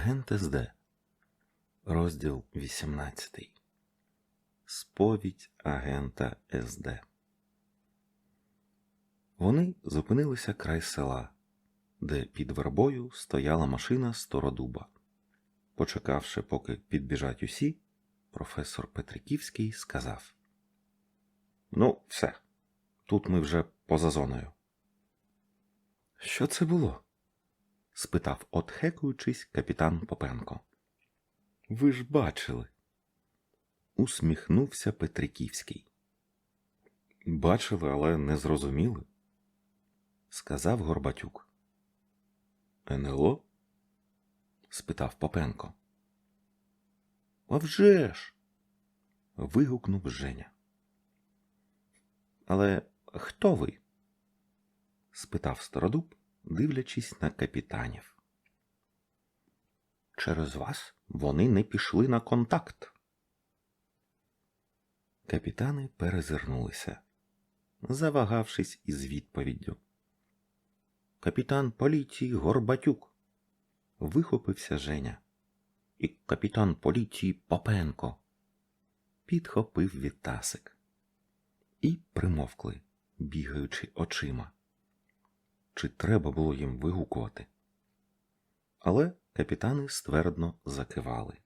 Агент СД. Розділ 18. Сповідь агента СД. Вони зупинилися край села, де під вербою стояла машина Стородуба. Почекавши, поки підбіжать усі, професор Петриківський сказав: Ну, все, тут ми вже поза зоною. Що це було? Спитав, отхекуючись, капітан Попенко. Ви ж бачили. Усміхнувся Петриківський. Бачили, але не зрозуміли, сказав Горбатюк. НЛО? спитав Попенко. «А вже ж!» – вигукнув Женя. Але хто ви? спитав Стародуб, дивлячись на капітанів. Через вас вони не пішли на контакт. Капітани перезирнулися, завагавшись із відповіддю. Капітан поліції Горбатюк. Вихопився Женя. І капітан поліції Попенко. Підхопив Вітасик. І примовкли, бігаючи очима. Чи треба було їм вигукувати? Але капітани ствердно закивали.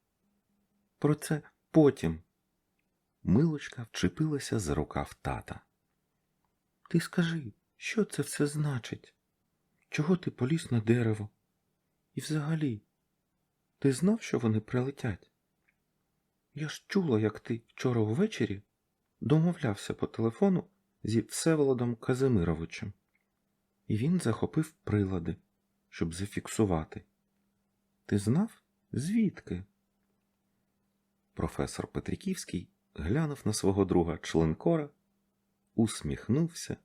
Про це потім. Милочка вчепилася за рукав тата. Ти скажи, що це все значить? Чого ти поліз на дерево? І взагалі, ти знав, що вони прилетять? Я ж чула, як ти вчора ввечері домовлявся по телефону зі Всеволодом Казимировичем, і він захопив прилади, щоб зафіксувати. Ти знав? Звідки? Професор Петриківський глянув на свого друга членкора, усміхнувся,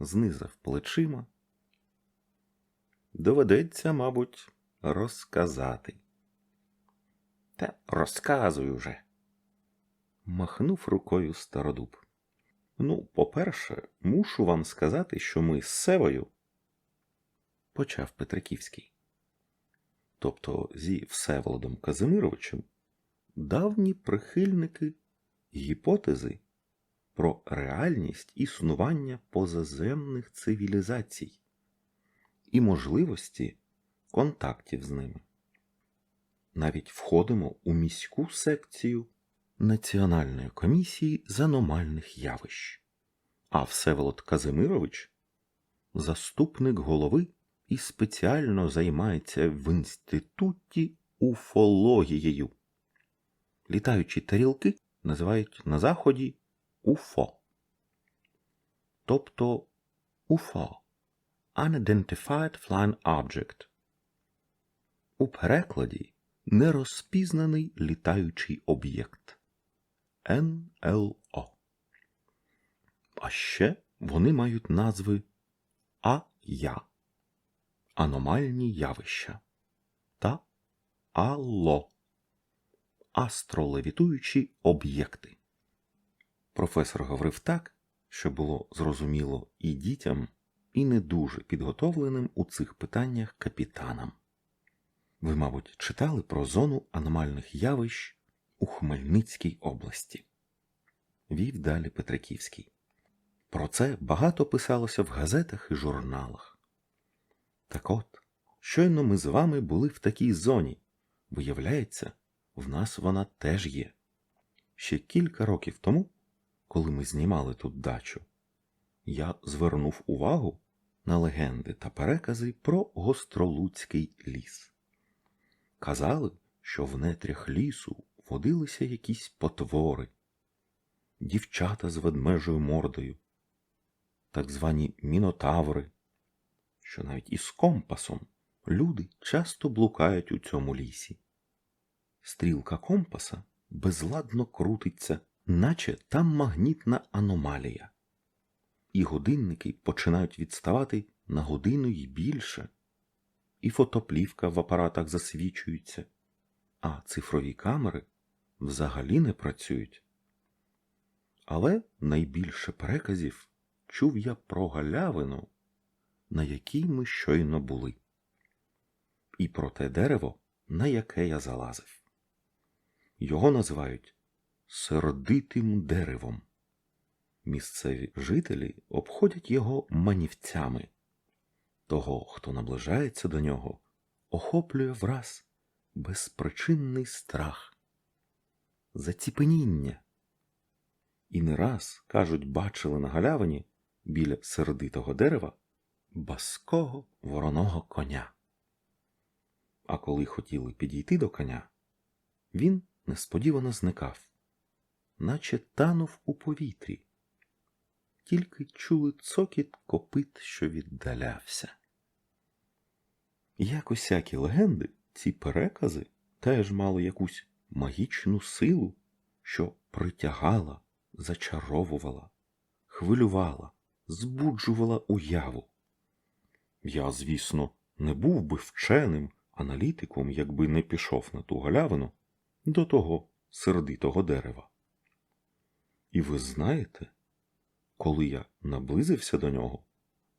знизав плечима. Доведеться, мабуть, розказати. Та розказуй уже. Махнув рукою стародуб. Ну, по-перше, мушу вам сказати, що ми з Севою, почав Петриківський. Тобто зі Всеволодом Казимировичем, давні прихильники гіпотези про реальність існування позаземних цивілізацій і можливості контактів з ними. Навіть входимо у міську секцію Національної комісії з аномальних явищ. А Всеволод Казимирович заступник голови і спеціально займається в інституті уфологією. Літаючі тарілки називають на заході УФО. Тобто УФО Unidentified Flying Object. У перекладі нерозпізнаний літаючий об'єкт НЛО. А ще вони мають назви АЯ Аномальні явища та АЛО Астролевітуючі об'єкти. Професор говорив так, що було зрозуміло і дітям, і не дуже підготовленим у цих питаннях капітанам. Ви, мабуть, читали про зону аномальних явищ у Хмельницькій області. Вів далі Петриківський. Про це багато писалося в газетах і журналах. Так от, щойно ми з вами були в такій зоні. Виявляється, в нас вона теж є. Ще кілька років тому, коли ми знімали тут дачу, я звернув увагу на легенди та перекази про гостролуцький ліс. Казали, що в нетрях лісу водилися якісь потвори, дівчата з ведмежою мордою, так звані мінотаври, що навіть із компасом люди часто блукають у цьому лісі. Стрілка компаса безладно крутиться, наче там магнітна аномалія, і годинники починають відставати на годину й більше, і фотоплівка в апаратах засвічується, а цифрові камери взагалі не працюють. Але найбільше переказів чув я про галявину, на якій ми щойно були, і про те дерево, на яке я залазив. Його називають сердитим деревом. Місцеві жителі обходять його манівцями. Того, хто наближається до нього, охоплює враз безпричинний страх, заціпеніння. І не раз, кажуть, бачили на галявині біля сердитого дерева баского вороного коня. А коли хотіли підійти до коня, він несподівано зникав, наче танув у повітрі, тільки чули цокіт копит, що віддалявся. Як усякі легенди, ці перекази теж мали якусь магічну силу, що притягала, зачаровувала, хвилювала, збуджувала уяву. Я, звісно, не був би вченим аналітиком, якби не пішов на ту галявину до того сердитого дерева. І ви знаєте, коли я наблизився до нього,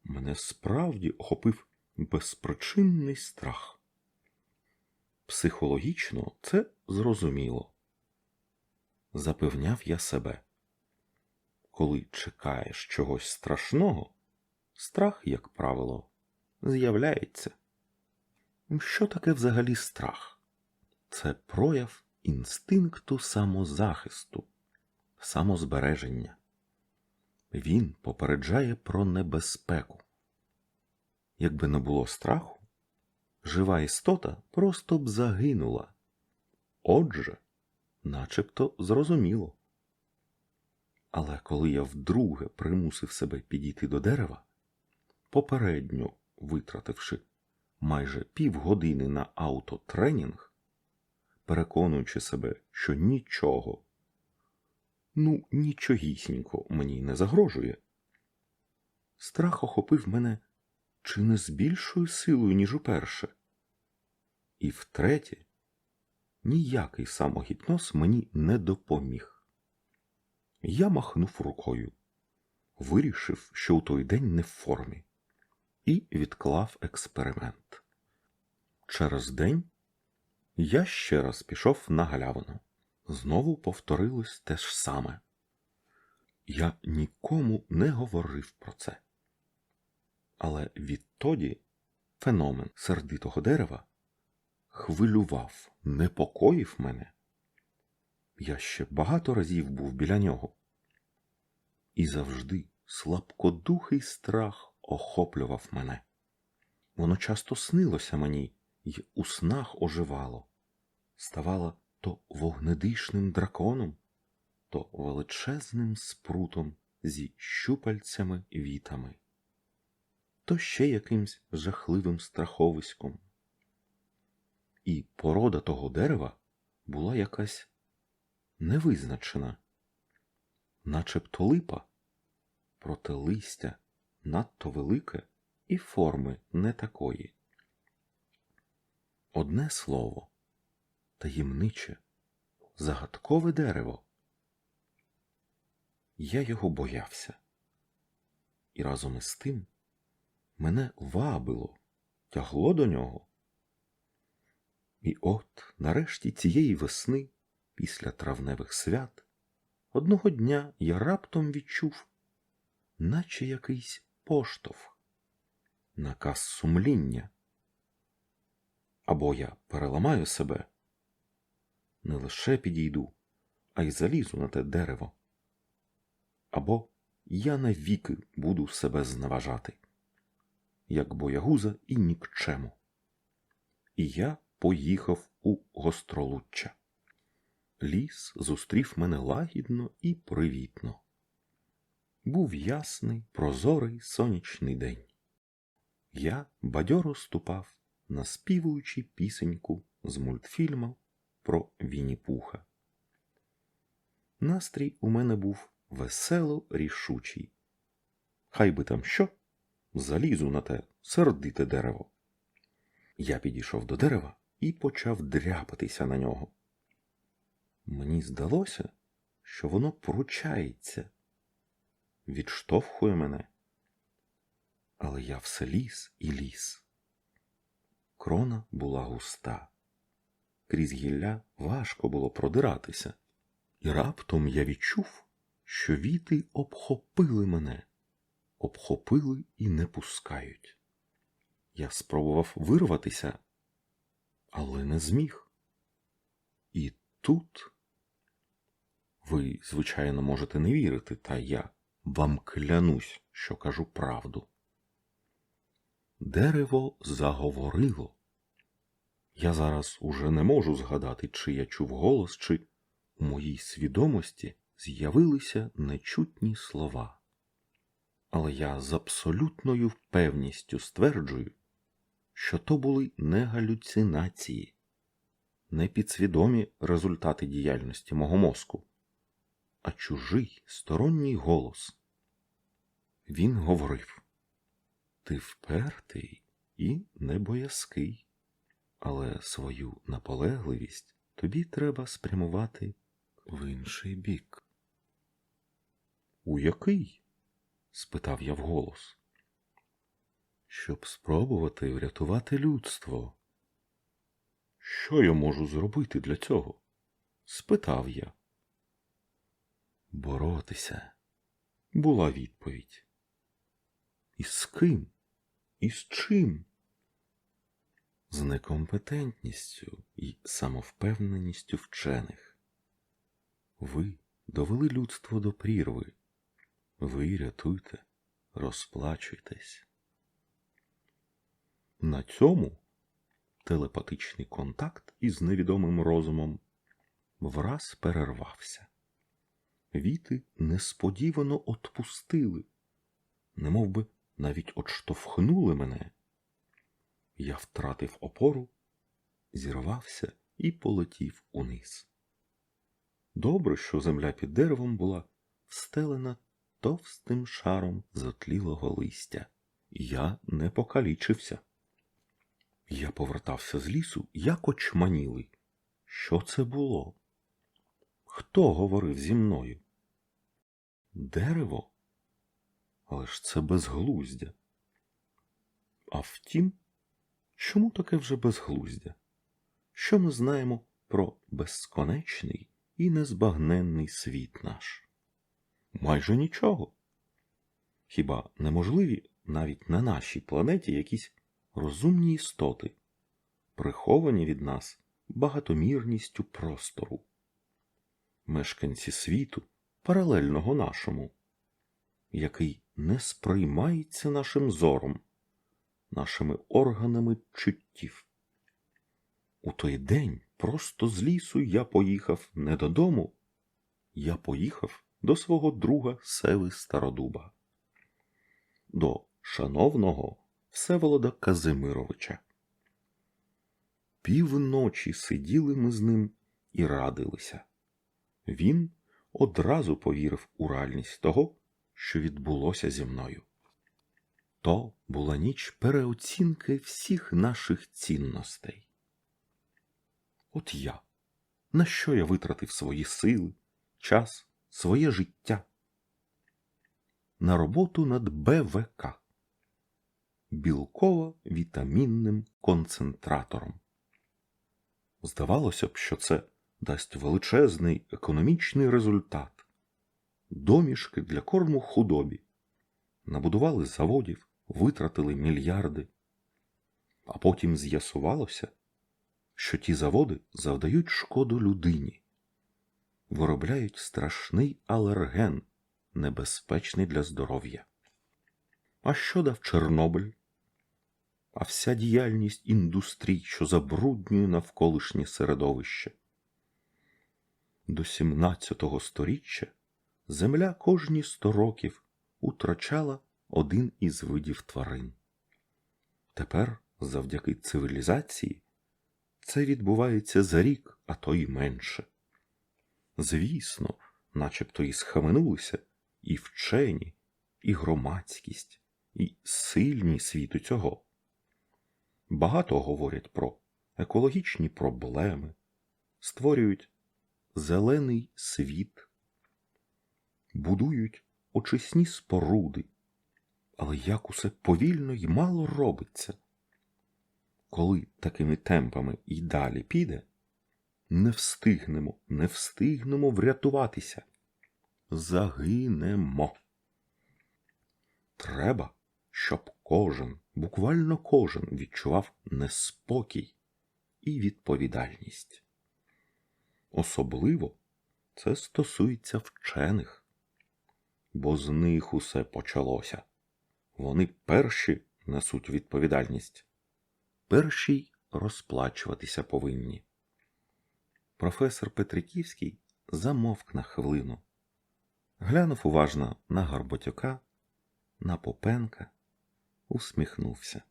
мене справді охопив безпричинний страх. Психологічно це зрозуміло. Запевняв я себе. Коли чекаєш чогось страшного, страх, як правило, з'являється. Що таке взагалі страх? Це прояв інстинкту самозахисту, самозбереження. Він попереджає про небезпеку. Якби не було страху, жива істота просто б загинула. Отже, начебто зрозуміло. Але коли я вдруге примусив себе підійти до дерева, попередньо витративши майже півгодини на автотренінг, переконуючи себе, що нічого, ну, нічогісінько мені не загрожує, страх охопив мене чи не з більшою силою, ніж уперше. І втретє, ніякий самогіпноз мені не допоміг. Я махнув рукою, вирішив, що у той день не в формі, і відклав експеримент. Через день я ще раз пішов на галявину. Знову повторилось те ж саме. Я нікому не говорив про це. Але відтоді феномен сердитого дерева хвилював, непокоїв мене. Я ще багато разів був біля нього. І завжди слабкодухий страх охоплював мене. Воно часто снилося мені й у снах оживало, ставало то вогнедишним драконом, то величезним спрутом зі щупальцями вітами, то ще якимсь жахливим страховиськом. І порода того дерева була якась невизначена, начебто липа, проте листя надто велике і форми не такої. Одне слово таємниче, загадкове дерево. Я його боявся, і разом із тим мене вабило, тягло до нього. І от, нарешті, цієї весни, після травневих свят, одного дня я раптом відчув, наче якийсь поштовх, наказ сумління. Або я переламаю себе, не лише підійду, а й залізу на те дерево. Або я навіки буду себе зневажати, як боягуза і нікчему. І я поїхав у гостролуччя. Ліс зустрів мене лагідно і привітно. Був ясний, прозорий сонячний день. Я бадьоро ступав, наспівуючи пісеньку з мультфільму про Вінні-Пуха. Настрій у мене був весело рішучий. Хай би там що, залізу на те сердите дерево. Я підійшов до дерева і почав дряпатися на нього. Мені здалося, що воно пручається, відштовхує мене. Але я все ліс і ліс. Крона була густа, крізь гілля важко було продиратися, і раптом я відчув, що віти обхопили мене, обхопили і не пускають. Я спробував вирватися, але не зміг. І тут ви, звичайно, можете не вірити, та я вам клянусь, що кажу правду. Дерево заговорило. Я зараз уже не можу згадати, чи я чув голос, чи у моїй свідомості з'явилися нечутні слова. Але я з абсолютною впевністю стверджую, що то були не галюцинації, не підсвідомі результати діяльності мого мозку, а чужий сторонній голос. Він говорив Ти впертий і небоязкий, але свою наполегливість тобі треба спрямувати в інший бік. У який? Спитав я вголос. Щоб спробувати врятувати людство. Що я можу зробити для цього? спитав я. Боротися, була відповідь. І з ким? І з чим? З некомпетентністю і самовпевненістю вчених. Ви довели людство до прірви. Ви рятуйте, розплачуйтесь. На цьому телепатичний контакт із невідомим розумом враз перервався. Віти несподівано отпустили, немов би навіть отштовхнули мене. Я втратив опору, зірвався і полетів униз. Добре, що земля під деревом була встелена товстим шаром затлілого листя, я не покалічився. Я повертався з лісу, як очманілий. Що це було? Хто говорив зі мною? Дерево? Але ж це безглуздя. А втім, чому таке вже безглуздя? Що ми знаємо про безконечний і незбагненний світ наш? Майже нічого. Хіба неможливі навіть на нашій планеті якісь розумні істоти, приховані від нас багатомірністю простору, мешканці світу, паралельного нашому, який не сприймається нашим зором, нашими органами чуттів. У той день просто з лісу я поїхав не додому, я поїхав до свого друга Севи Стародуба, до шановного Всеволода Казимировича. Півночі сиділи ми з ним і радилися. Він одразу повірив у реальність того, що відбулося зі мною. То була ніч переоцінки всіх наших цінностей. От я, на що я витратив свої сили, час, своє життя? На роботу над БВК білково-вітамінним концентратором. Здавалося б, що це дасть величезний економічний результат. Домішки для корму худобі. Набудували заводів, витратили мільярди. А потім з'ясувалося, що ті заводи завдають шкоду людині, виробляють страшний алерген, небезпечний для здоров'я. А що дав Чорнобиль? А вся діяльність індустрій, що забруднює навколишнє середовище. До 17-го сторіччя земля кожні сто років утрачала один із видів тварин. Тепер, завдяки цивілізації, це відбувається за рік, а то й менше. Звісно, начебто і схаменулися і вчені, і громадськість, і сильні світу цього. Багато говорять про екологічні проблеми, створюють зелений світ, будують очисні споруди, але як усе повільно й мало робиться. Коли такими темпами і далі піде, Не встигнемо, не встигнемо врятуватися. Загинемо. Треба, щоб кожен, буквально кожен відчував неспокій і відповідальність. Особливо це стосується вчених, бо з них усе почалося. Вони перші несуть відповідальність, перші розплачуватися повинні. Професор Петриківський замовк на хвилину, глянув уважно на Горботюка, на Попенка, усміхнувся.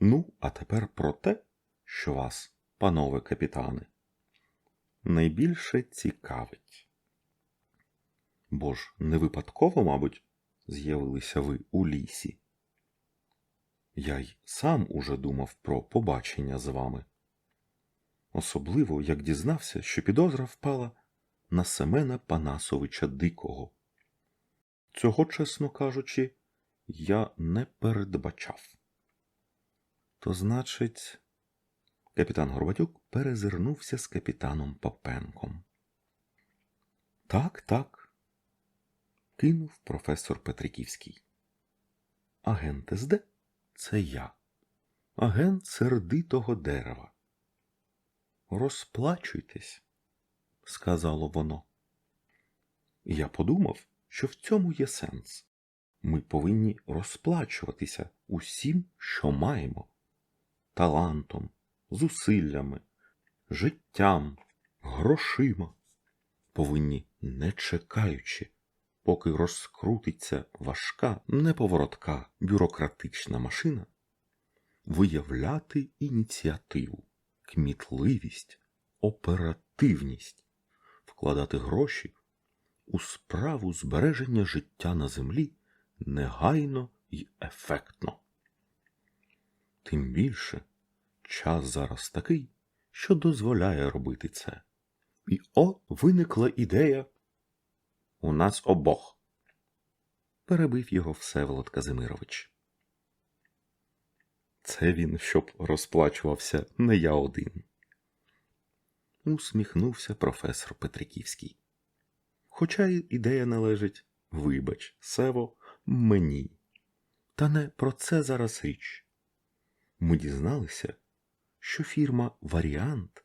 Ну, а тепер про те, що вас, панове капітани, найбільше цікавить. Бо ж не випадково, мабуть, з'явилися ви у лісі. Я й сам уже думав про побачення з вами. Особливо, як дізнався, що підозра впала на Семена Панасовича Дикого. Цього, чесно кажучи, я не передбачав. То значить, капітан Горбатюк перезирнувся з капітаном Попенком. Так, так, кинув професор Петриківський. Агент СД це я, агент сердитого дерева. Розплачуйтесь, сказало воно. Я подумав, що в цьому є сенс. Ми повинні розплачуватися усім, що маємо талантом, зусиллями, життям, грошима. Повинні, не чекаючи, поки розкрутиться важка, неповоротка бюрократична машина, виявляти ініціативу, кмітливість, оперативність, вкладати гроші у справу збереження життя на землі негайно і ефектно. Тим більше час зараз такий, що дозволяє робити це. І от виникла ідея у нас обох. Перебив його Всеволод Казимирович. Це він, щоб розплачувався не я один. Усміхнувся професор Петриківський. Хоча ідея належить, вибач, Сево, мені. Та не про це зараз річ. Ми дізналися, що фірма Варіант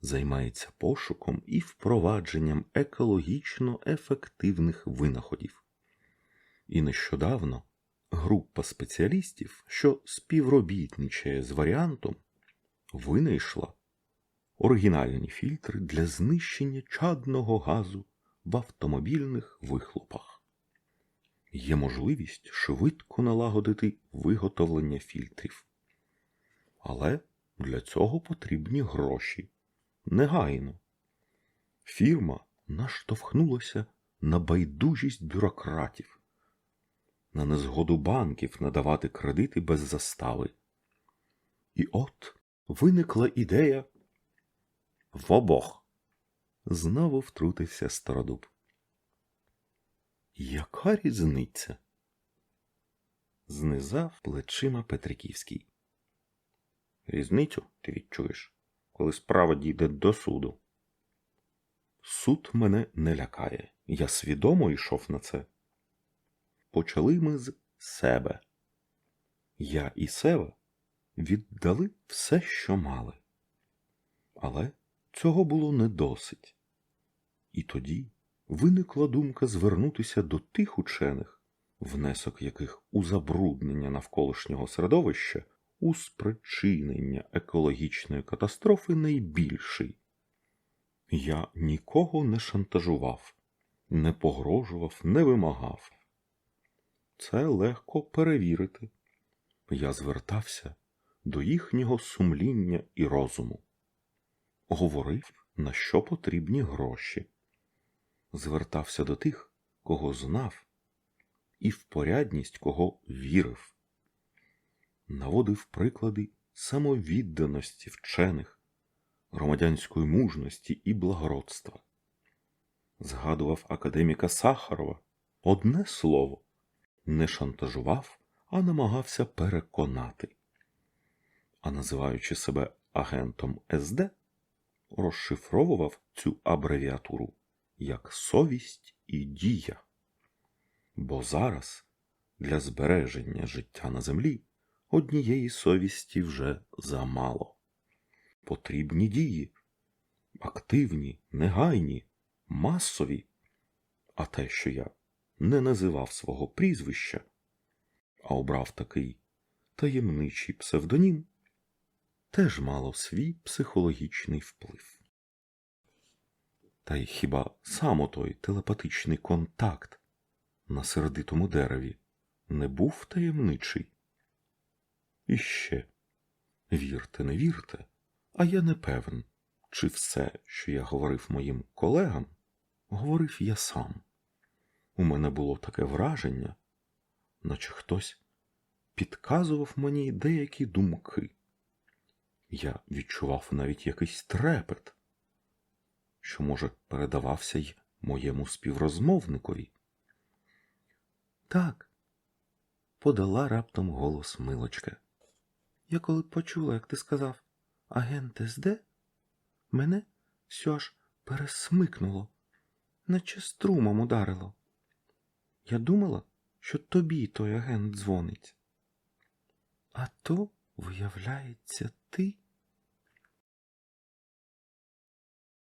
займається пошуком і впровадженням екологічно ефективних винаходів. І нещодавно група спеціалістів, що співробітничає з варіантом, винайшла оригінальні фільтри для знищення чадного газу в автомобільних вихлопах. Є можливість швидко налагодити виготовлення фільтрів. Але для цього потрібні гроші. Негайно. Фірма наштовхнулася на байдужість бюрократів, на незгоду банків надавати кредити без застави. І от виникла ідея в обох. Знову втрутився стародуб. Яка різниця? знизав плечима Петриківський. Різницю ти відчуєш, коли справа дійде до суду. Суд мене не лякає. Я свідомо йшов на це. Почали ми з себе. Я і Сева віддали все, що мали. Але цього було не досить. І тоді виникла думка звернутися до тих учених, внесок яких у забруднення навколишнього середовища у спричинення екологічної катастрофи найбільший. Я нікого не шантажував, не погрожував, не вимагав. Це легко перевірити. Я звертався до їхнього сумління і розуму, говорив, на що потрібні гроші, звертався до тих, кого знав, і в порядність кого вірив наводив приклади самовідданості вчених, громадянської мужності і благородства. Згадував академіка Сахарова одне слово не шантажував, а намагався переконати. А називаючи себе агентом СД, розшифровував цю абревіатуру як совість і дія. Бо зараз для збереження життя на землі однієї совісті вже замало. Потрібні дії, активні, негайні, масові. А те, що я не називав свого прізвища, а обрав такий таємничий псевдонім, теж мало свій психологічний вплив. Та й хіба сам отой телепатичний контакт на сердитому дереві не був таємничий? І ще, вірте, не вірте, а я не певен, чи все, що я говорив моїм колегам, говорив я сам. У мене було таке враження, наче хтось підказував мені деякі думки. Я відчував навіть якийсь трепет, що, може, передавався й моєму співрозмовникові. Так, подала раптом голос Милочка. Я коли почула, як ти сказав агент СД, мене все аж пересмикнуло, наче струмом ударило. Я думала, що тобі той агент дзвонить. А то, виявляється, ти.